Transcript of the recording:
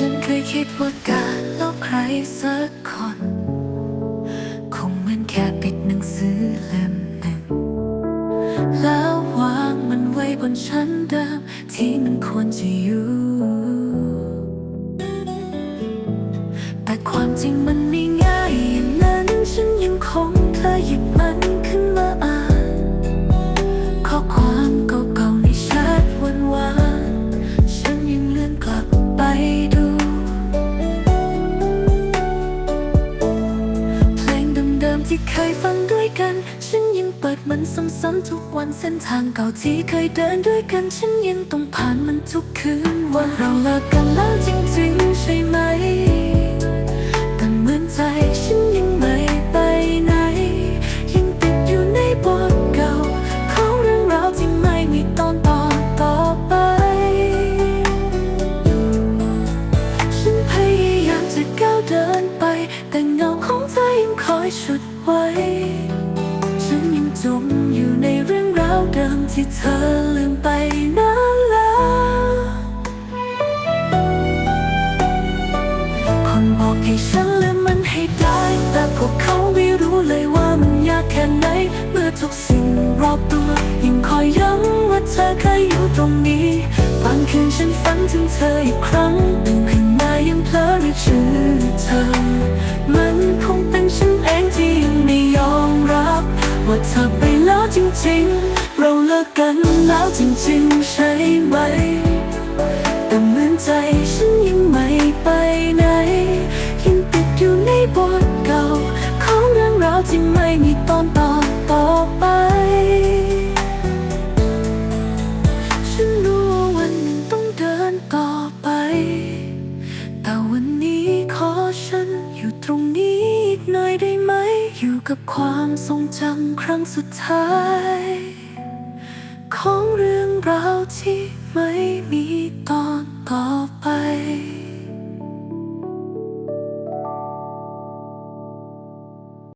ฉันเคยคิดว่าการลบใครสักคน คงเหมือนแค่ปิดหนังสือเล่มหนึ่ง แล้ววางมันไว้บนชั้นเดิมที่มันควรจะอยู่ แต่ความจริงมันไม่ง่ายอย่างนั้นฉันยังคง ที่เคยฟังด้วยกัน ฉันยังเปิดมันซ้ำๆทุกวันเส้นทางเก่าที่เคยเดินด้วยกัน ฉันยังต้องผ่านมันทุกคืนว่าเราเลิกกันแล้วจริงๆใช่ไหมแต่เหมือนใจฉันยังไม่ไปไหน ยังติดอยู่ในบทเก่าของเรื่องราวที่ไม่มีตอนต่อต่อไป ฉันพยายามจะก้าวเดินไป แต่เงาของเธอยังคอยฉุด ไว้ ฉันยังจมอยู่ในเรื่องราวเดิมที่เธอลืมไปนานแล้ว คนบอกให้ฉันลืมมันให้ได้ แต่พวกเขาไม่รู้เลยว่ามันยากแค่ไหน เมื่อทุกสิ่งรอบตัวยังคอยย้ำว่าเธอเคยอยู่ตรงนี้ บางคืนฉันฝันถึงเธออีกครั้งตื่นขึ้นมายังเพลอเรียกชื่อ ว่าเธอไปแล้วจริงๆ เราเลิกกันแล้วจริงๆ ใช่ไหม แต่เหมือนใจฉันยังไม่ไปไหนยังติดอยู่ในบทเก่า ของเรื่องราวที่ไม่มีตอนต่อต่อไป ฉันรู้ว่าวันหนึ่งต้องเดินต่อไป แต่วันนี้ขอฉันอยู่ตรงนี้อีกหน่อยได้ อยู่กับความทรงจำครั้งสุดท้าย ของเรื่องราวที่ไม่มีตอนต่อ